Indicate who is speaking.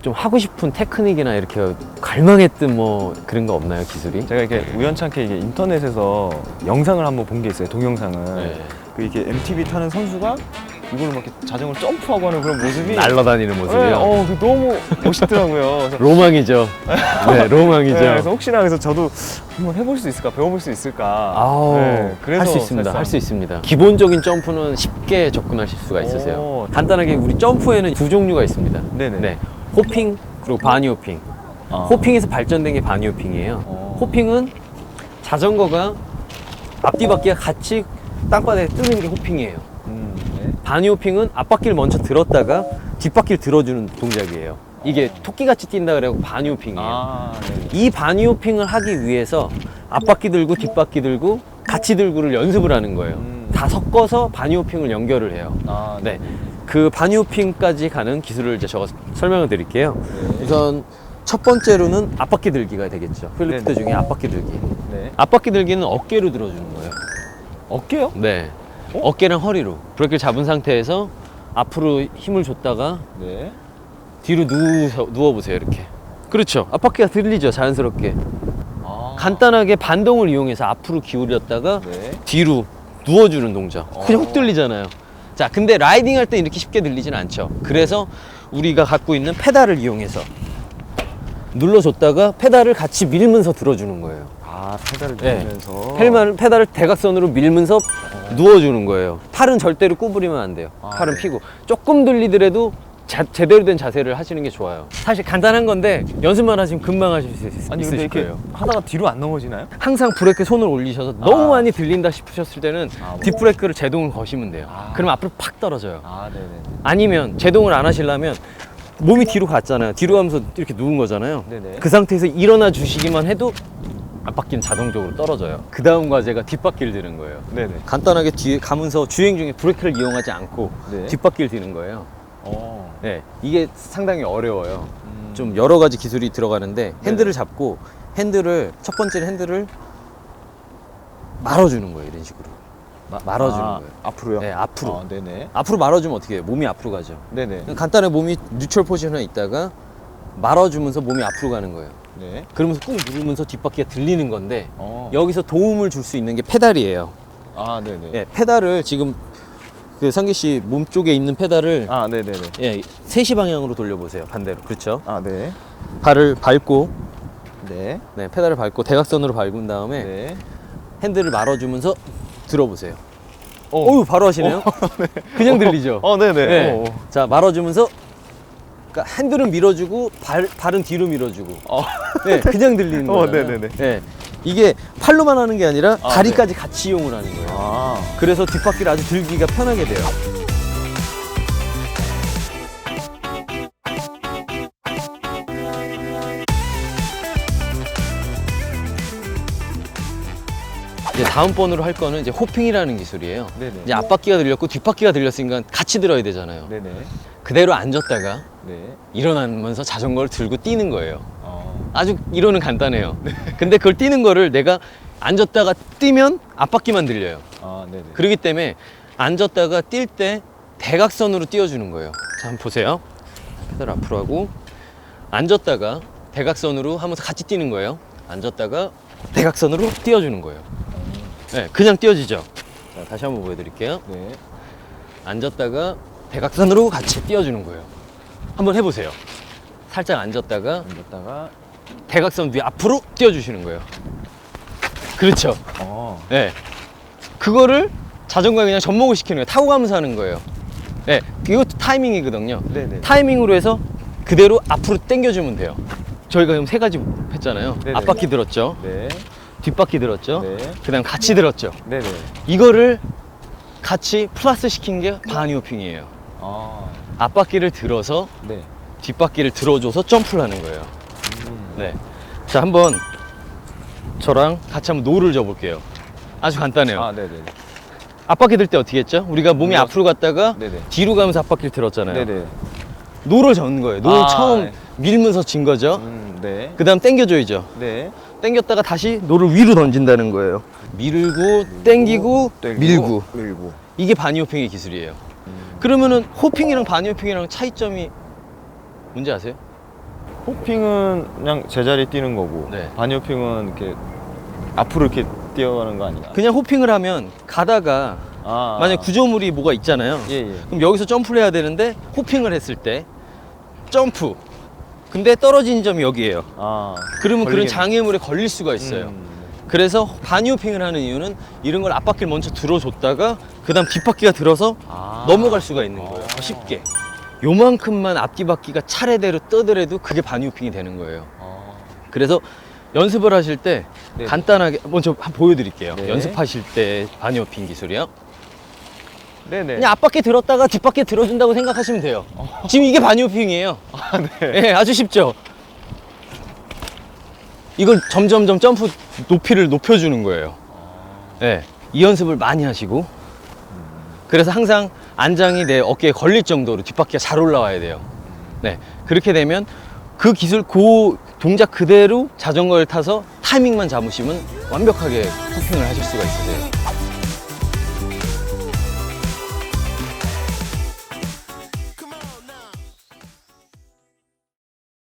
Speaker 1: 좀 하고 싶은 테크닉이나 이렇게 갈망했던 뭐 그런 거 없나요 기술이?
Speaker 2: 제가 이렇게 우연찮게 이게 인터넷에서 영상을 한번 본 게 있어요. 동영상을.
Speaker 1: 네.
Speaker 2: 그 이게 MTB 타는 선수가 이걸로 막 이렇게 자전거를 점프하고 하는 그런 모습이
Speaker 1: 날라다니는
Speaker 2: 네,
Speaker 1: 모습이요.
Speaker 2: 어, 그 너무 멋있더라고요. 그래서
Speaker 1: 로망이죠. 네, 로망이죠.
Speaker 2: 네, 그래서 혹시나 그래서 저도 한번 해볼 수 있을까, 배워볼 수 있을까.
Speaker 1: 아우,
Speaker 2: 네, 그래서
Speaker 1: 할 수 있습니다. 할 수 있습니다. 기본적인 점프는 쉽게 접근하실 수가 있으세요.
Speaker 2: 오.
Speaker 1: 간단하게 우리 점프에는 두 종류가 있습니다.
Speaker 2: 네네.
Speaker 1: 네, 호핑 그리고 바니 호핑.
Speaker 2: 아.
Speaker 1: 호핑에서 발전된 게 바니 호핑이에요.
Speaker 2: 어.
Speaker 1: 호핑은 자전거가 앞뒤 바퀴가 같이 땅바닥에 뜨는 게 호핑이에요.
Speaker 2: 음, 네.
Speaker 1: 바니 호핑은 앞바퀴를 먼저 들었다가 뒷바퀴를 들어주는 동작이에요. 이게 토끼같이 뛴다 그래고 바니 호핑이에요.
Speaker 2: 아, 네.
Speaker 1: 이 바니 호핑을 하기 위해서 앞바퀴 들고 뒷바퀴 들고 같이 들고를 연습을 하는 거예요.
Speaker 2: 음.
Speaker 1: 다 섞어서 바니 호핑을 연결을 해요.
Speaker 2: 아,
Speaker 1: 네. 그 바니 호핑까지 가는 기술을 이제 제가 설명을 드릴게요. 우선 첫 번째로는 앞바퀴 들기가 되겠죠. 플리프트
Speaker 2: 네네.
Speaker 1: 중에 앞바퀴 들기.
Speaker 2: 네.
Speaker 1: 앞바퀴 들기는 어깨로 들어주는 거예요.
Speaker 2: 어깨요?
Speaker 1: 네.
Speaker 2: 어?
Speaker 1: 어깨랑 허리로. 브레이크를 잡은 상태에서 앞으로 힘을 줬다가
Speaker 2: 네.
Speaker 1: 뒤로 누워, 누워보세요, 이렇게. 그렇죠. 앞바퀴가 들리죠, 자연스럽게.
Speaker 2: 아.
Speaker 1: 간단하게 반동을 이용해서 앞으로 기울였다가
Speaker 2: 네.
Speaker 1: 뒤로 누워주는 동작. 그냥
Speaker 2: 어.
Speaker 1: 훅 들리잖아요. 자, 근데 라이딩 할 때 이렇게 쉽게 들리진 않죠. 그래서 우리가 갖고 있는 페달을 이용해서 눌러줬다가 페달을 같이 밀면서 들어주는 거예요.
Speaker 2: 아, 페달을
Speaker 1: 네.
Speaker 2: 누르면서.
Speaker 1: 페달을, 페달을 대각선으로 밀면서 누워주는 거예요. 팔은 절대로 구부리면 안 돼요.
Speaker 2: 아,
Speaker 1: 팔은
Speaker 2: 네.
Speaker 1: 피고. 조금 들리더라도 자- 제대로 된 자세를 하시는 게 좋아요. 사실 간단한 건데 연습만 하시면 금방 하실 수 있,
Speaker 2: 아니,
Speaker 1: 있으실
Speaker 2: 이렇게
Speaker 1: 거예요.
Speaker 2: 하다가 뒤로 안 넘어지나요?
Speaker 1: 항상 브레이크에 손을 올리셔서 너무
Speaker 2: 아.
Speaker 1: 많이 들린다 싶으셨을 때는
Speaker 2: 아, 뭐.
Speaker 1: 뒷브레이크를 제동을 거시면 돼요.
Speaker 2: 아.
Speaker 1: 그럼 앞으로 팍 떨어져요.
Speaker 2: 아, 네네.
Speaker 1: 아니면 제동을 안 하시려면 몸이 뒤로 갔잖아요. 뒤로 가면서 이렇게 누운 거잖아요.
Speaker 2: 네네.
Speaker 1: 그 상태에서 일어나 주시기만 해도 앞바퀴는 자동적으로 떨어져요. 그 다음 과제가 뒷바퀴를 드는 거예요.
Speaker 2: 네네.
Speaker 1: 간단하게 뒤에 가면서 주행 중에 브레이크를 이용하지 않고
Speaker 2: 네.
Speaker 1: 뒷바퀴를 드는 거예요.
Speaker 2: 어.
Speaker 1: 네, 이게 상당히 어려워요.
Speaker 2: 음.
Speaker 1: 좀 여러 가지 기술이 들어가는데 핸들을 잡고 핸들을 첫 번째는 핸들을 말아주는 거예요. 이런 식으로 마- 말아주는
Speaker 2: 아,
Speaker 1: 거예요.
Speaker 2: 앞으로요?
Speaker 1: 네, 앞으로.
Speaker 2: 아, 네네.
Speaker 1: 앞으로 말아주면 어떻게 해요? 몸이 앞으로 가죠.
Speaker 2: 네네.
Speaker 1: 간단하게 몸이 뉴트럴 포지션에 있다가 말아주면서 몸이 앞으로 가는 거예요.
Speaker 2: 네.
Speaker 1: 그러면서 꾹 누르면서 뒷바퀴가 들리는 건데
Speaker 2: 어.
Speaker 1: 여기서 도움을 줄 수 있는 게 페달이에요.
Speaker 2: 아, 네네.
Speaker 1: 예, 페달을 지금 그 상기 씨 몸 쪽에 있는 페달을
Speaker 2: 아, 네네네.
Speaker 1: 예, 3시 방향으로 돌려보세요. 반대로. 그렇죠?
Speaker 2: 아, 네.
Speaker 1: 발을 밟고
Speaker 2: 네.
Speaker 1: 네, 페달을 밟고 대각선으로 밟은 다음에
Speaker 2: 네.
Speaker 1: 핸들을 말아주면서 들어보세요.
Speaker 2: 어.
Speaker 1: 어유 바로 하시네요. 그냥 들리죠.
Speaker 2: 어, 네네.
Speaker 1: 네.
Speaker 2: 어, 어.
Speaker 1: 자 말아주면서 그러니까 핸들은 밀어주고 발 발은 뒤로 밀어주고.
Speaker 2: 어.
Speaker 1: 네, 그냥 들리는
Speaker 2: 어,
Speaker 1: 거예요.
Speaker 2: 네네네.
Speaker 1: 네, 이게 팔로만 하는 게 아니라
Speaker 2: 아,
Speaker 1: 다리까지 같이 이용을 하는 거예요.
Speaker 2: 아.
Speaker 1: 그래서 뒷바퀴를 아주 들기가 편하게 돼요. 이제 다음 번으로 할 거는 이제 호핑이라는 기술이에요.
Speaker 2: 네네.
Speaker 1: 이제 앞바퀴가 들렸고 뒷바퀴가 들렸으니까 같이 들어야 되잖아요.
Speaker 2: 네네.
Speaker 1: 그대로 앉았다가
Speaker 2: 네.
Speaker 1: 일어나면서 자전거를 들고 뛰는 거예요.
Speaker 2: 어.
Speaker 1: 아주 이론은 간단해요. 근데 그걸 뛰는 거를 내가 앉았다가 뛰면 앞바퀴만 들려요.
Speaker 2: 아, 네네.
Speaker 1: 그렇기 때문에 앉았다가 뛸 때 대각선으로 띄워주는 거예요. 자, 한번 보세요. 페달 앞으로 하고 앉았다가 대각선으로 하면서 같이 뛰는 거예요. 앉았다가 대각선으로 띄워주는 거예요. 네, 그냥 띄워지죠. 자, 다시 한번 보여드릴게요.
Speaker 2: 네.
Speaker 1: 앉았다가 대각선으로 같이 띄워주는 거예요. 한번 해보세요. 살짝 앉았다가
Speaker 2: 앉았다가
Speaker 1: 대각선 위에 앞으로 띄워주시는 거예요. 그렇죠.
Speaker 2: 어.
Speaker 1: 네. 그거를 자전거에 그냥 접목을 시키는 거예요. 타고 가면서 하는 거예요. 네. 이것도 타이밍이거든요.
Speaker 2: 네네.
Speaker 1: 타이밍으로 해서 그대로 앞으로 당겨주면 돼요. 저희가 지금 세 가지 했잖아요.
Speaker 2: 네네.
Speaker 1: 앞바퀴 들었죠.
Speaker 2: 네.
Speaker 1: 뒷바퀴 들었죠.
Speaker 2: 네.
Speaker 1: 그 다음 같이 들었죠.
Speaker 2: 네네.
Speaker 1: 이거를 같이 플러스 시킨 게 바니호핑이에요.
Speaker 2: 아.
Speaker 1: 앞바퀴를 들어서
Speaker 2: 네.
Speaker 1: 뒷바퀴를 들어줘서 점프를 하는 거예요.
Speaker 2: 음.
Speaker 1: 네. 자, 한번 저랑 같이 한번 노를 져볼게요. 아주 간단해요.
Speaker 2: 아, 네네.
Speaker 1: 앞바퀴 들 때 어떻게 했죠? 우리가 몸이
Speaker 2: 눌렀-
Speaker 1: 앞으로 갔다가
Speaker 2: 네네.
Speaker 1: 뒤로 가면서 앞바퀴를 들었잖아요.
Speaker 2: 네네.
Speaker 1: 노를 젓는 거예요. 노를
Speaker 2: 아,
Speaker 1: 처음
Speaker 2: 네.
Speaker 1: 밀면서 진 거죠.
Speaker 2: 음, 네.
Speaker 1: 그 다음 당겨줘야죠.
Speaker 2: 네.
Speaker 1: 당겼다가 다시 노를 위로 던진다는 거예요. 밀고, 당기고,
Speaker 2: 땡기고,
Speaker 1: 밀고.
Speaker 2: 밀고.
Speaker 1: 이게 바니호핑의 기술이에요.
Speaker 2: 음.
Speaker 1: 그러면은 호핑이랑 바니호핑이랑 차이점이 뭔지 아세요?
Speaker 2: 호핑은 그냥 제자리 뛰는 거고
Speaker 1: 네.
Speaker 2: 바니호핑은 이렇게 앞으로 이렇게 뛰어가는 거 아닌가?
Speaker 1: 그냥 호핑을 하면 가다가
Speaker 2: 아,
Speaker 1: 만약 구조물이 뭐가 있잖아요.
Speaker 2: 예, 예.
Speaker 1: 그럼 여기서 점프를 해야 되는데 호핑을 했을 때 점프. 근데 떨어진 점이 여기예요.
Speaker 2: 아,
Speaker 1: 그러면 그런
Speaker 2: 걸리겠네.
Speaker 1: 장애물에 걸릴 수가 있어요.
Speaker 2: 음,
Speaker 1: 그래서 바니호핑을 하는 이유는 이런 걸 앞바퀴를 먼저 들어줬다가 그 다음 뒷바퀴가 들어서
Speaker 2: 아.
Speaker 1: 넘어갈 수가 있는 거예요. 더 쉽게. 요만큼만 앞뒤 바퀴가 차례대로 떠더라도 그게 바니호핑이 되는 거예요.
Speaker 2: 아,
Speaker 1: 그래서 연습을 하실 때
Speaker 2: 네.
Speaker 1: 간단하게 먼저 한번 보여드릴게요.
Speaker 2: 네.
Speaker 1: 연습하실 때 바니호핑 기술이요.
Speaker 2: 네네.
Speaker 1: 그냥 앞바퀴 들었다가 뒷바퀴 들어준다고 생각하시면 돼요. 지금 이게 바니호핑이에요.
Speaker 2: 아, 네.
Speaker 1: 예, 아주 쉽죠. 이걸 점점점 점프 높이를 높여주는 거예요. 예, 이 연습을 많이 하시고 그래서 항상 안장이 내 어깨에 걸릴 정도로 뒷바퀴가 잘 올라와야 돼요. 네, 그렇게 되면 그 기술, 그 동작 그대로 자전거를 타서 타이밍만 잡으시면 완벽하게 호핑을 하실 수가 있으세요.